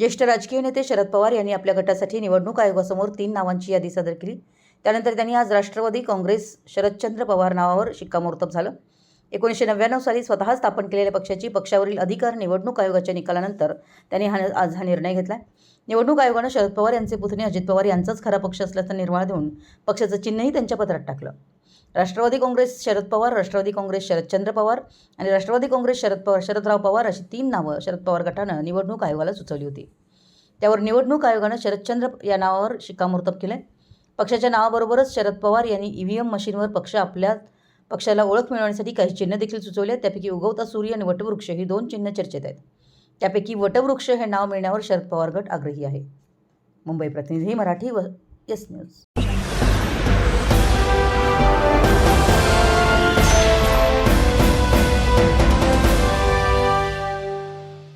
ज्येष्ठ राजकीय नेते शरद पवार यांनी आपल्या गटासाठी निवडणूक आयोगासमोर तीन नावांची यादी सादर केली. त्यानंतर त्यांनी आज राष्ट्रवादी काँग्रेस शरदचंद्र पवार नावावर शिक्कामोर्तब झालं. एकोणीसशे नव्याण्णव साली स्वतः स्थापन केलेल्या पक्षाची पक्षावरील अधिकार निवडणूक आयोगाच्या निकालानंतर त्यांनी हा आज हा निर्णय घेतला निवडणूक आयोगानं शरद पवार यांचे पुतणे अजित पवार यांचाच खरा पक्ष असल्याचा निर्वाळा देऊन पक्षाचं चिन्हही त्यांच्या पत्रात टाकलं. राष्ट्रवादी काँग्रेस शरद पवार राष्ट्रवादी काँग्रेस शरदचंद्र पवार आणि राष्ट्रवादी काँग्रेस शरद पवार शरदराव पवार अशी तीन नावं शरद पवार गटानं निवडणूक आयोगाला सुचवली होती. त्यावर निवडणूक आयोगानं शरदचंद्र या नावावर शिक्कामोर्तब केलं आहे पक्षाच्या नावाबरोबरच शरद पवार यांनी ई व्ही एम मशीनवर पक्ष आपल्या पक्षाला ओळख मिळवण्यासाठी काही चिन्ह देखील सुचवले आहेत. त्यापैकी उगवता सूर्य आणि वटवृक्ष ही दोन चिन्ह चर्चेत आहेत. त्यापैकी वटवृक्ष हे नाव मिळण्यावर शरद पवार गट आग्रही आहे. मुंबई प्रतिनिधी मराठी व येस न्यूज